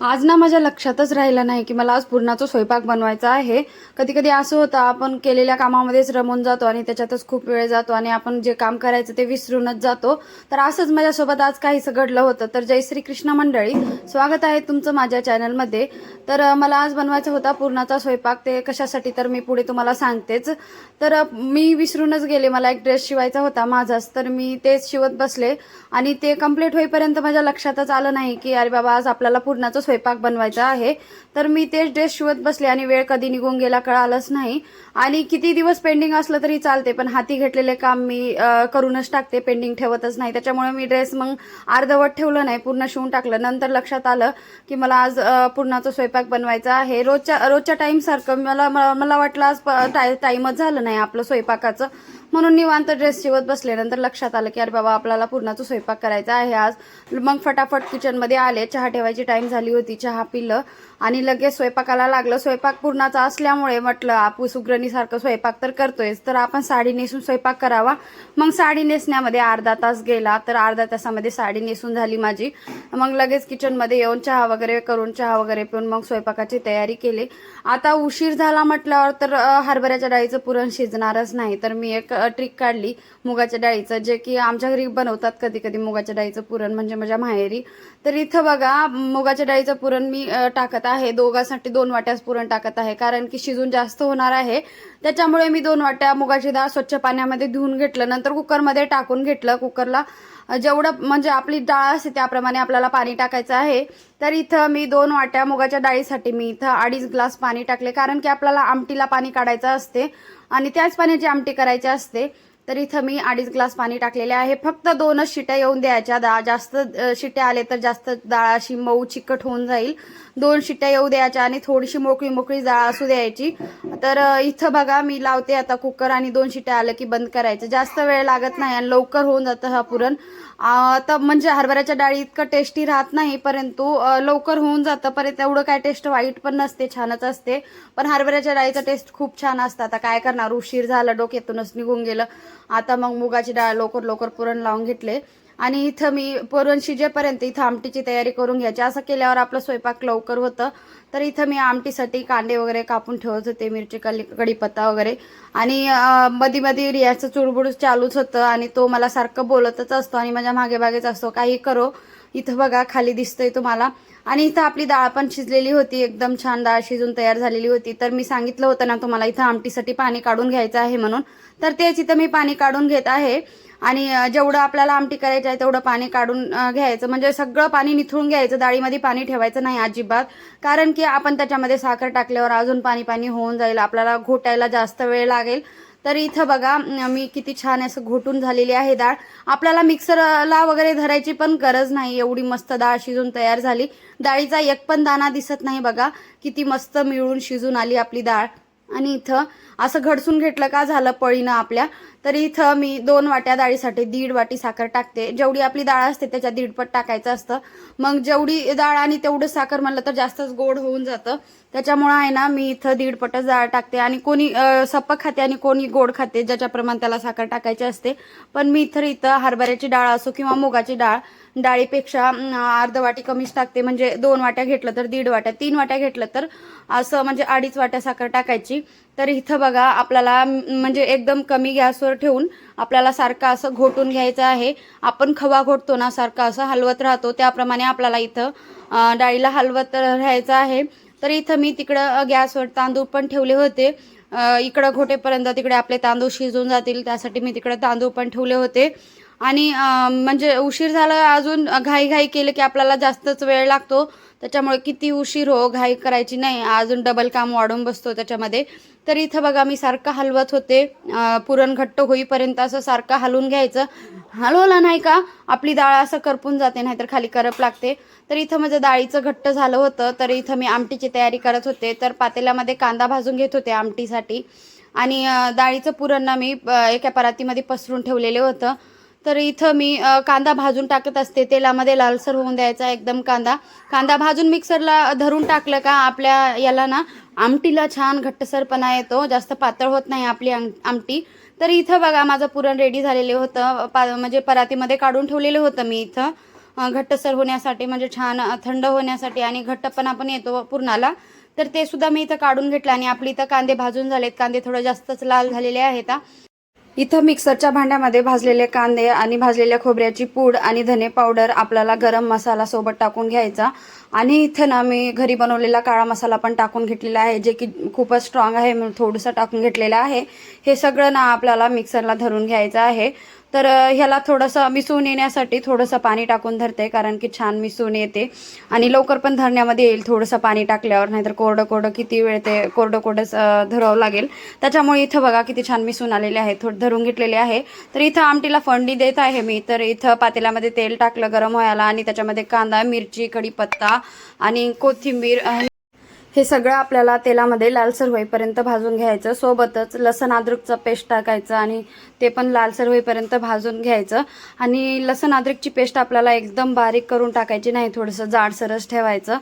आज ना माझ्या लक्षातच राहिलं नाही की मला आज पुरणाचा स्वयंपाक बनवायचा आहे. कधी कधी असं होतं आपण केलेल्या कामामध्येच रमून जातो आणि त्याच्यातच खूप वेळ जातो आणि आपण जे काम करायचं ते विसरूनच जातो. तर असंच माझ्यासोबत आज काहीसं घडलं होतं. तर जय श्री कृष्ण मंडळी स्वागत आहे तुमचं माझ्या चॅनलमध्ये. तर मला आज बनवायचा होता पुरणाचा स्वयंपाक. ते कशासाठी तर मी पुढे तुम्हाला सांगतेच. तर मी विसरूनच गेले. मला एक ड्रेस शिवायचा होता माझाच. तर मी तेच शिवत बसले आणि ते कंप्लीट होईपर्यंत माझ्या लक्षातच आलं नाही की अरे बाबा आज आपल्याला पुरणाचं स्वयंपाक बनवायचा आहे. तर मी तेच ड्रेस शिवत बसले आणि वेळ कधी निघून गेला कळालंच नाही. आणि किती दिवस पेंडिंग असलं तरी चालते पण हाती घेतलेले काम मी करूनच टाकते पेंडिंग ठेवतच नाही. त्याच्यामुळे मी ड्रेस मग अर्धवट ठेवलं नाही पूर्ण शिवून टाकलं. नंतर लक्षात आलं की मला आज पूर्णाचा स्वयंपाक बनवायचा आहे. रोजच्या रोजच्या टाईमसारखं मला मला वाटलं आज टाईमच झालं नाही आपलं स्वयंपाकाचं. म्हणून निवांत ड्रेस शिवत बसले नंतर लक्षात आलं की अरे बाबा आपल्याला पूर्णाचा स्वयंपाक करायचा आहे आज. मग फटाफट किचनमध्ये आले चहा ठेवायची टाईम झाली होती चहा पिलं आणि लगेच स्वयंपाकाला लागलं. स्वयंपाक पूर्णाचा असल्यामुळे म्हटलं आपू सुग्रणीसारखं स्वयंपाक तर करतोयच तर आपण साडी नेसून स्वयंपाक करावा. मग साडी नेसण्यामध्ये अर्धा तास गेला तर अर्धा तासामध्ये साडी नेसून झाली माझी. मग लगेच किचनमध्ये येऊन चहा वगैरे करून चहा वगैरे पिऊन मग स्वयंपाकाची तयारी केली. आता उशीर झाला म्हटल्यावर तर हरभऱ्याच्या डाळीचं पुरण शिजणारच नाही. तर मी एक ट्रिक काढली मुगाच्या डाळीचं. जे की आमच्या घरी बनवतात कधी कधी मुगाच्या डाळीचं पुरण म्हणजे माझ्या माहेरी. तर इथं बघा मुगाच्या डाळीचं पुरण मी टाकत आहे. दोघांसाठी दोन वाट्यास पुरण टाकत आहे. कारण की शिजून जास्त होणार आहे. त्याच्यामुळे मी दोन वाट्या मुगाची डाळ स्वच्छ पाण्यामध्ये धुवून घेतलं. नंतर कुकरमध्ये टाकून घेतलं. कुकरला जेवढं म्हणजे आपली डाळ असते त्याप्रमाणे आपल्याला पाणी टाकायचं आहे. तर इथं मी दोन वाट्या मुगाच्या डाळीसाठी मी इथं अडीच ग्लास पाणी टाकले. कारण की आपल्याला आमटीला पाणी काढायचं असते. आणि त्याच पाण्याची आमटी करायची असते तर इथं मी अडीच ग्लास पाणी टाकलेले आहे. फक्त दोनच शिट्या येऊन द्यायच्या. डाळ जास्त शिट्या आले तर जास्त डाळ अशी मऊ चिकट होऊन जाईल. दोन शिट्या येऊ द्यायच्या आणि थोडीशी मोकळी मोकळी डाळ असू द्यायची. तर इथं बघा मी लावते आता कुकर आणि दोन शिट्या आलं की बंद करायचं. जास्त वेळ लागत नाही आणि लवकर होऊन जातं हा पुरण. तर म्हणजे हरभऱ्याच्या डाळी इतकं टेस्टी राहत नाही परंतु लवकर होऊन जातं परत एवढं काय टेस्ट वाईट पण नसते छानच असते. पण हरभऱ्याच्या डाळीचा टेस्ट खूप छान असतं. आता काय करणार? उशीर झाला डोक्यातूनच निघून गेलं. आता मग मुगाची डाळ लवकर लवकर पुरण लावून घेतले. आणि इथं मी पुरण शिजेपर्यंत इथं आमटीची तयारी करून घ्यायची. असं केल्यावर आपलं स्वयंपाक लवकर होतं. तर इथं मी आमटीसाठी कांदे वगैरे कापून ठेवत होते मिरची कली कढीपत्ता वगैरे. आणि मधी मधी रियाचं चुडबुड चालूच होतं आणि तो मला सारखं बोलतच असतो आणि माझ्या मागे मागेच असतो. काही करो. इथं बघा खाली दिसतंय तुम्हाला. आणि इथं आपली डाळ पण शिजलेली होती. एकदम छान डाळ शिजून तयार झालेली होती. तर मी सांगितलं होतं ना तुम्हाला इथं आमटीसाठी पाणी काढून घ्यायचं आहे म्हणून. तर तेच इथं मी पाणी काढून घेत आहे. आणि जेवढं आपल्याला आमटी करायची आहे तेवढं पाणी काढून घ्यायचं. म्हणजे सगळं पाणी निथळून घ्यायचं. डाळीमध्ये पाणी ठेवायचं नाही अजिबात. कारण की आपण त्याच्यामध्ये साखर टाकल्यावर अजून पाणी पाणी होऊन जाईल. आपल्याला घोटायला जास्त वेळ लागेल. तर इथं बघा मी किती छान असं घोटून झालेली आहे डाळ. आपल्याला मिक्सरला वगैरे धरायची पण गरज नाही. एवढी मस्त डाळ शिजून तयार झाली. डाळीचा एक पण दाणा दिसत नाही बघा. किती मस्त मिळून शिजून आली आपली डाळ. आणि इथं असं घडसून घेतलं का झालं पळीनं आपल्या? तर इथं मी दोन वाट्या डाळीसाठी दीड वाटी साखर टाकते. जेवढी आपली डाळ असते त्याच्या दीडपट टाकायचं असतं. मग जेवढी डाळ आणि तेवढं साखर म्हणलं तर जास्तच गोड होऊन जातं. त्याच्यामुळं आहे ना मी इथं दीडपटच डाळ टाकते. आणि कोणी अं, सपक खाते आणि कोणी गोड खाते ज्याच्याप्रमाणे त्याला साखर टाकायची असते. पण मी इथं इथं हरभऱ्याची डाळ असो किंवा मुगाची डाळ डाळीपेक्षा अर्ध वाटी कमीच टाकते. म्हणजे दोन वाट्या घेतलं तर दीड वाट्या. तीन वाट्या घेतलं तर असं म्हणजे अडीच वाट्या साखर टाकायची. तर इथं बघा आपल्याला म्हणजे एकदम कमी गॅसवर ठेवून आपल्याला सारखं असं घोटून घ्यायचं आहे. आपण खवा घोटतो ना सारखं असं हलवत राहतो. त्याप्रमाणे आपल्याला इथं डाळीला हलवत राहायचं आहे. तर इथं मी तिकडं गॅसवर तांदूळ पण ठेवले होते. इकडं घोटेपर्यंत तिकडे आपले तांदूळ शिजून जातील. त्यासाठी मी तिकडे तांदूळ पण ठेवले होते. आणि म्हणजे उशीर झाला अजून घाई घाई केलं की आपल्याला जास्तच वेळ लागतो. त्याच्यामुळे किती उशीर हो घाई करायची नाही. अजून डबल काम वाढून बसतो त्याच्यामध्ये. तर इथं बघा मी सारखं हलवत होते. पुरण घट्ट होईपर्यंत असं सारखं हलवून घ्यायचं. हलवलं नाही का? आपली डाळ असं करपून जाते नाहीतर खाली करप लागते. तर इथं माझं डाळीचं घट्ट झालं होतं. तर इथं मी आमटीची तयारी करत होते. तर पातेल्यामध्ये कांदा भाजून घेत होते आमटीसाठी. आणि डाळीचं पुरण ना मी एका परातीमध्ये पसरून ठेवलेलं होतं. तर इथं मी कांदा भाजून टाकत असते. तेलामध्ये लालसर होऊन द्यायचा एकदम कांदा. कांदा भाजून मिक्सरला धरून टाकलं का आपल्या याला ना आमटीला छान घट्टसरपणा येतो. जास्त पातळ होत नाही आपली आम आमटी. तर इथं बघा माझं पुरण रेडी झालेलं होतं. पा म्हणजे परातीमध्ये काढून ठेवलेलं होतं मी इथं. घट्टसर होण्यासाठी म्हणजे छान थंड होण्यासाठी आणि घट्टपणा पण येतो पुरणाला. तर ते सुद्धा मी इथं काढून घेतलं आणि आपली इथं कांदे भाजून झालेत. कांदे थोडं जास्तच लाल झालेले आहेत इथं मिक्सरच्या भांड्यामध्ये भाजलेले कांदे आणि भाजलेल्या खोबऱ्याची पूड आणि धने पावडर आपल्याला गरम मसाला सोबत टाकून घ्यायचा. आणि इथं ना मी घरी बनवलेला काळा मसाला पण टाकून घेतलेला आहे जे की खूपच स्ट्रॉंग आहे म्हणून थोडंसं टाकून घेतलेलं आहे. हे सगळं ना आपल्याला मिक्सरला धरून घ्यायचं आहे. तर ह्याला थोडंसं मिसळून येण्यासाठी थोडंसं पाणी टाकून धरते कारण की छान मिसळून येते. आणि लवकर पण धरण्यामध्ये येईल थोडंसं पाणी टाकल्यावर नाहीतर कोरडं कोरडं किती वेळ ते कोरडं कोरडंच धरावं लागेल. त्याच्यामुळे इथं बघा किती छान मिसळून आलेले आहे थोडं धरून घेतलेले आहे. तर इथं आमटीला फंडी देत आहे मी. तर इथं पातेल्यामध्ये तेल टाकलं गरम व्हायला आणि त्याच्यामध्ये कांदा मिरची कढीपत्ता आणि कोथिंबीर हे सगळं आपल्याला तेलामध्ये लालसर होईपर्यंत भाजून घ्यायचं. सोबतच लसण अद्रकचं पेस्ट टाकायचं आणि ते पण लालसर होईपर्यंत भाजून घ्यायचं. आणि लसण अद्रकची पेस्ट आपल्याला एकदम बारीक करून टाकायची नाही थोडंसं जाडसरच ठेवायचं.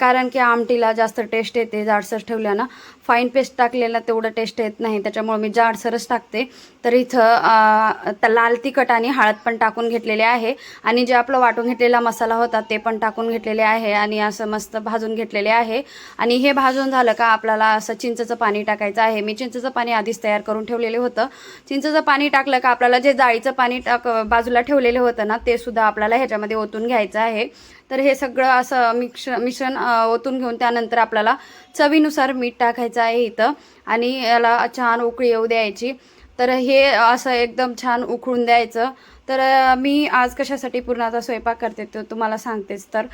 कारण की आमटीला जास्त टेस्ट येते जाडसर ठेवल्यानं. फाईन पेस्ट टाकलेला तेवढं टेस्ट येत नाही. त्याच्यामुळे मी जाडसरच टाकते. तर इथं लाल तिखट आणि हळद पण टाकून घेतलेले आहे. आणि जे आपलं वाटून घेतलेला मसाला होता ते पण टाकून घेतलेले आहे आणि असं मस्त भाजून घेतलेले आहे. आणि हे भाजून झालं का आपल्याला असं चिंचेचं पाणी टाकायचं आहे. मी चिंचेचं पाणी आधीच तयार करून ठेवलेले होतं. चिंचेचं पाणी टाकलं का आपल्याला जे जाळीचं पाणी टाक बाजूला ठेवलेलं होतं ना ते सुद्धा आपल्याला ह्याच्यामध्ये ओतून घ्यायचं आहे. तर हे सगळं असं मिक्स मिश्रण ओतून घेऊन त्यानंतर आपल्याला चवीनुसार मीठ टाकायचं आहे इथं. आणि याला छान उकळी येऊ द्यायची. तर हे असं एकदम छान उकळून द्यायचं. तर मी आज कशासाठी पूर्णाचा स्वयंपाक करते तो तुम्हाला सांगतेच. तर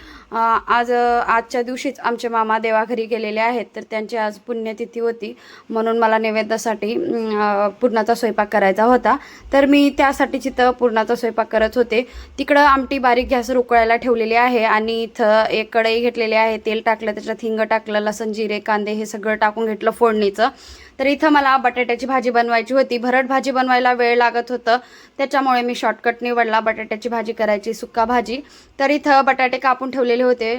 आज आजच्या दिवशीच आमचे मामा देवाघरी गेलेले आहेत तर त्यांची आज पुण्यतिथी होती. म्हणून मला नैवेद्यासाठी पुरणाचा स्वयंपाक करायचा होता. तर मी त्यासाठी तिथं पुरणाचा स्वयंपाक करत होते. तिकडं आमटी बारीक गॅसवर उकळायला ठेवलेली आहे आणि इथं एक कढई घेतलेली आहे तेल टाकलं त्याच्यात हिंग टाकलं लसण जिरे कांदे हे सगळं टाकून घेतलं फोडणीचं. तर इथं मला बटाट्याची भाजी बनवायची होती. भरड भाजी बनवायला वेळ लागत होतं. त्याच्यामुळे मी शॉर्टकट निवडला बटाट्याची भाजी करायची सुक्का भाजी. तर इथं बटाटे कापून ठेवलेले होते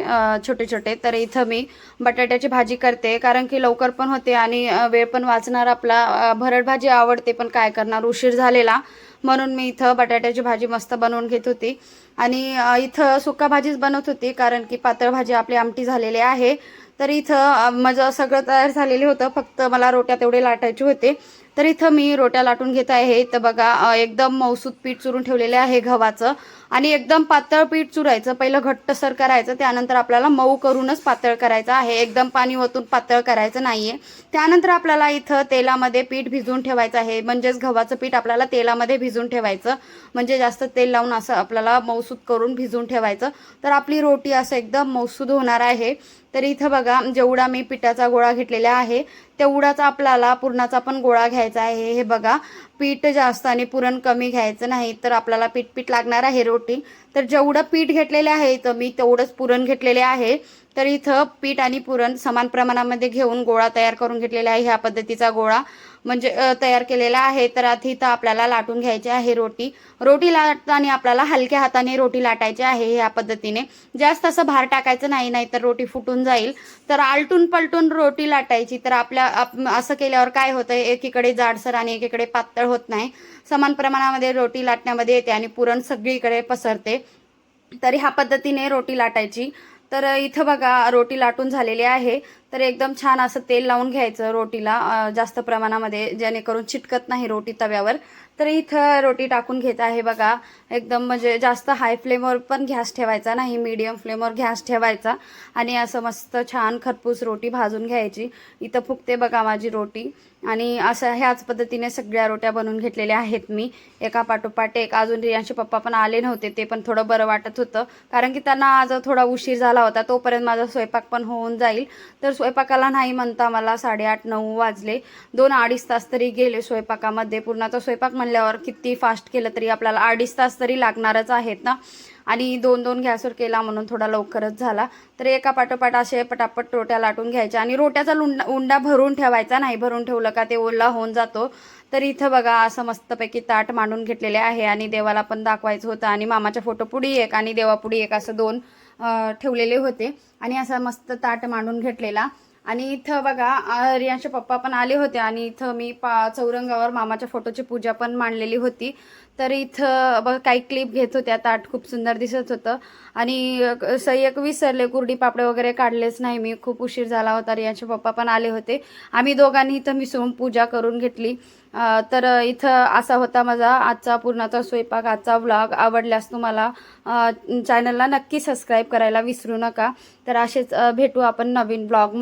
छोटे छोटे तर इथं मी बटाट्याची भाजी करते. कारण की लवकर पण होते आणि वेळ पण वाचणार. आपला भरड भाजी आवडते पण काय करणार? उशीर झालेला. म्हणून मी इथं बटाट्याची भाजी मस्त बनवून घेत होती. आणि इथं सुक्का भाजीच बनवत होती. कारण की पातळ भाजी आपली आमटी झालेली आहे. तर इथं माझं सगळं तयार झालेलं होतं. फक्त मला रोट्या तेवढे लाटायचे होते. तर इथं मी रोट्या लाटून घेत आहे. तर बघा एकदम मौसूद पीठ चुरून ठेवलेले आहे गव्हाचं. आणि एकदम पातळ पीठ चुरायचं पहिलं घट्टसर करायचं त्यानंतर आपल्याला मऊ करूनच पातळ करायचं आहे. एकदम पाणी ओतून पातळ करायचं नाहीये. त्यानंतर आपल्याला इथं तेलामध्ये पीठ भिजवून ठेवायचं आहे. म्हणजेच गव्हाचं पीठ आपल्याला तेलामध्ये भिजवून ठेवायचं. म्हणजे जास्त तेल लावून असं आपल्याला मौसूद करून भिजवून ठेवायचं. तर आपली रोटी असं एकदम मौसूद होणार आहे. तर इथं बघा जेवढा मी पिठाचा गोळा घेतलेला आहे तेवढाच आपल्याला पुरणाचा पण गोळा घ्यायचा आहे. हे बघा पीठ जास्त आणि पुरण कमी घ्यायचं नाही तर आपल्याला पीठ पीठ लागणार आहे रोटी. तर जेवढं पीठ घेतलेले आहे तर मी तेवढंच पुरण घेतलेले आहे. तर इथं पीठ आणि पुरण समान प्रमाणामध्ये घेऊन गोळा तयार करून घेतलेला आहे ह्या पद्धतीचा गोळा. म्हणजे तयार केलेला आहे. तर आधी इथं आपल्याला लाटून घ्यायची आहे रोटी. रोटी लाटताना आपल्याला हलक्या हाताने रोटी लाटायची आहे ह्या पद्धतीने. जास्त असं भार टाकायचं नाही नाहीतर रोटी फुटून जाईल. तर आलटून पलटून रोटी लाटायची. तर आपल्या आप- असं केल्यावर काय होतं? एकीकडे जाडसर आणि एकीकडे पातळ होत नाही. समान प्रमाणामध्ये रोटी लाटण्यामध्ये येते आणि पुरण सगळीकडे पसरते. तर ह्या पद्धतीने रोटी लाटायची. तर इथं बघा रोटी लाटून झालेली आहे. तर एकदम छान असं तेल लावून घ्यायचं रोटीला जास्त प्रमाणामध्ये जेणेकरून चिटकत नाही रोटी तव्यावर. तर इथं रोटी टाकून घेत आहे बघा. एकदम म्हणजे जास्त हाय फ्लेमवर पण गॅस ठेवायचा नाही मीडियम फ्लेमवर गॅस ठेवायचा. आणि असं मस्त छान खरपूस रोटी भाजून घ्यायची. इथं फुकते बघा माझी रोटी. आणि असं ह्याच पद्धतीने सगळ्या रोट्या बनवून घेतलेल्या आहेत मी. एका पाठोपाठ एक अजून रियांचे पप्पा पण आले नव्हते ते पण थोडं बरं वाटत होतं. कारण की त्यांना आज थोडा उशीर झाला होता तोपर्यंत माझा स्वयंपाक पण होऊन जाईल. तर स्वयंपाकाला नाही म्हणता मला साडेआठ नऊ वाजले. दोन अडीच तास तरी गेले स्वयंपाकामध्ये. पूर्णाचा स्वयंपाक म्हणल्यावर किती फास्ट केलं तरी आपल्याला अडीच तास तरी लागणारच आहेत ना. आणि दोन दोन गॅसवर केला म्हणून थोडा लवकरच झाला. तर एका पाठोपाठ असे पटापट रोट्या लाटून घ्यायच्या आणि रोट्याचा लुंडा उंडा भरून ठेवायचा. नाही भरून ठेवलं का ते ओला होऊन जातो. तर इथं बघा असं मस्तपैकी ताट मांडून घेतलेले आहे आणि देवाला पण दाखवायचं होतं. आणि मामाच्या फोटो पुढी एक आणि देवापुढी एक असं दोन ठेवलेले होते. आणि असा मस्त ताट मांडून घेतलेला. आणि इथं बघा अं, पप्पा पण आले होते आणि इथं मी पा चौरंगावर मामाच्या फोटोची पूजा पण मांडलेली होती. तर इथं बघ काही क्लिप घेत होत्या ताट खूप सुंदर दिसत होतं. आणि सय्यक एक विसरले कुरडी पापडे वगैरे काढलेच नाही मी. खूप उशीर झाला होता. रियांचे पप्पा पण आले होते. आम्ही दोघांनी इथं मिसळून पूजा करून घेतली. तर इथं असा होता माझा आजचा पूर्णाचा स्वयंपाक आजचा व्लॉग आवडल्यास तुम्हाला चॅनलला नक्की सबस्क्राईब करायला विसरू नका. तर असेच भेटू आपण नवीन ब्लॉग